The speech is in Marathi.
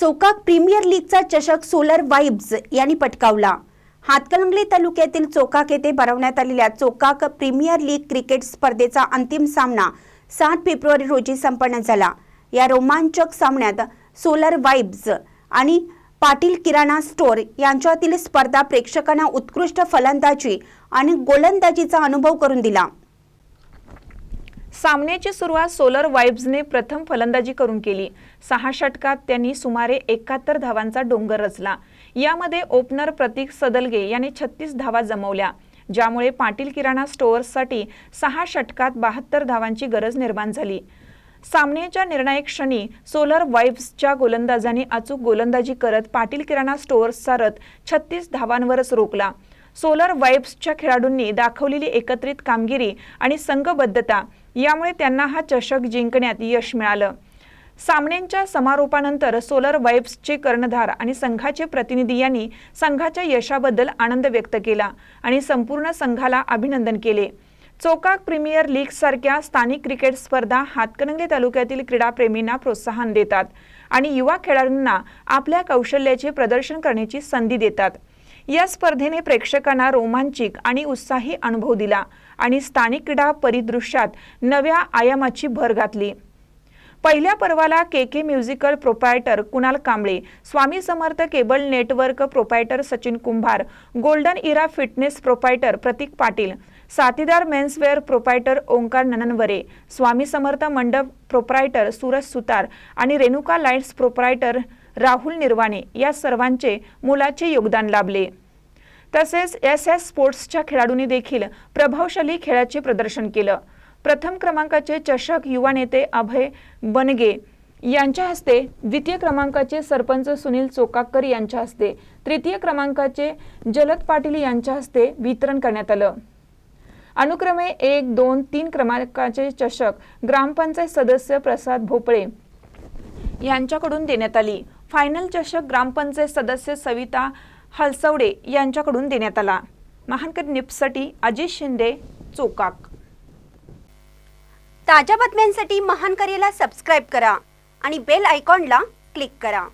चोकाक प्रीमियर लीगचा चषक सोलर वाईब्स यांनी पटकावला. हातकणंगले तालुक्यातील चोकाक येथे भरवण्यात आलेल्या चोकाक प्रीमियर लीग क्रिकेट स्पर्धेचा अंतिम सामना सात फेब्रुवारी रोजी संपन्न झाला. या रोमांचक सामन्यात सोलर वाईब्स आणि पाटील किराणा स्टोअर यांच्यातील स्पर्धा प्रेक्षकांना उत्कृष्ट फलंदाजी आणि गोलंदाजीचा अनुभव करून दिला. सामन्याची सुरुवात सोलर वाईब्सने प्रथम फलंदाजी करून केली. सहा षटकात त्यांनी सुमारे एकाहत्तर धावांचा डोंगर रचला. यामध्ये ओपनर प्रतीक सदलगे यांनी छत्तीस धावा जमवल्या. ज्यामुळे पाटील किराणा स्टोअर्ससाठी सहा षटकात बहात्तर धावांची गरज निर्माण झाली. सामन्याच्या निर्णायक क्षणी सोलर वाईब्सच्या गोलंदाजांनी अचूक गोलंदाजी करत पाटील किराणा स्टोअर्सचा रथ छत्तीस धावांवरच रोखला. सोलर वाईब्सच्या खेळाडूंनी दाखवलेली एकत्रित कामगिरी आणि संघबद्धता यामुळे त्यांना हा चषक जिंकण्यात यश मिळालं. सामन्यांच्या समारोपानंतर सोलर वाईब्सचे कर्णधार आणि संघाचे प्रतिनिधी यांनी संघाच्या यशाबद्दल आनंद व्यक्त केला आणि संपूर्ण संघाला अभिनंदन केले. चोकाक प्रीमियर लीग सारख्या स्थानिक क्रिकेट स्पर्धा हातकणंगले तालुक्यातील क्रीडाप्रेमींना प्रोत्साहन देतात आणि युवा खेळाडूंना आपल्या कौशल्याचे प्रदर्शन करण्याची संधी देतात. या स्पर्धेने प्रेक्षकांना रोमांचिक आणि उत्साही अनुभव दिला आणि स्थानिक क्रीडा परिदृश्यात नव्या आयामाची भर घातली. पहिल्या पर्वाला K K musical proprietor Kunal Kamble Swami Samarth cable network proprietor Sachin Kumbhar golden era fitness proprietor Pratik Patil Sathidar menswear proprietor Omkar नननवरे Swami Samarth मंडप प्रोप्रायटर सूरज सुतार आणि रेणुका लाईट्स प्रोप्रायटर राहुल निर्वाणे या सर्वांचे मोलाचे योगदान लाभले. तसेच एस एस स्पोर्ट्सच्या खेळाडूंनी देखील प्रभावशाली खेळाचे प्रदर्शन केलं. प्रथम क्रमांकाचे चषक युवा नेते अभय बनगे यांच्या हस्ते द्वितीय क्रमांकाचे सरपंच सुनील चोकाकर यांच्या हस्ते तृतीय क्रमांकाचे जलद पाटील यांच्या हस्ते वितरण करण्यात आलं. अनुक्रमे एक दोन तीन क्रमांकाचे चषक ग्रामपंचायत सदस्य प्रसाद भोपळे यांच्याकडून देण्यात आली. फायनल चषक ग्रामपंचायत सदस्य सविता हलसवडे यांच्याकडून देण्यात आला. महानकर निप्ससाठी अजित शिंदे चोकाक. ताज्या बातम्यांसाठी महान करेला सबस्क्राईब करा आणि बेल आयकॉनला क्लिक करा.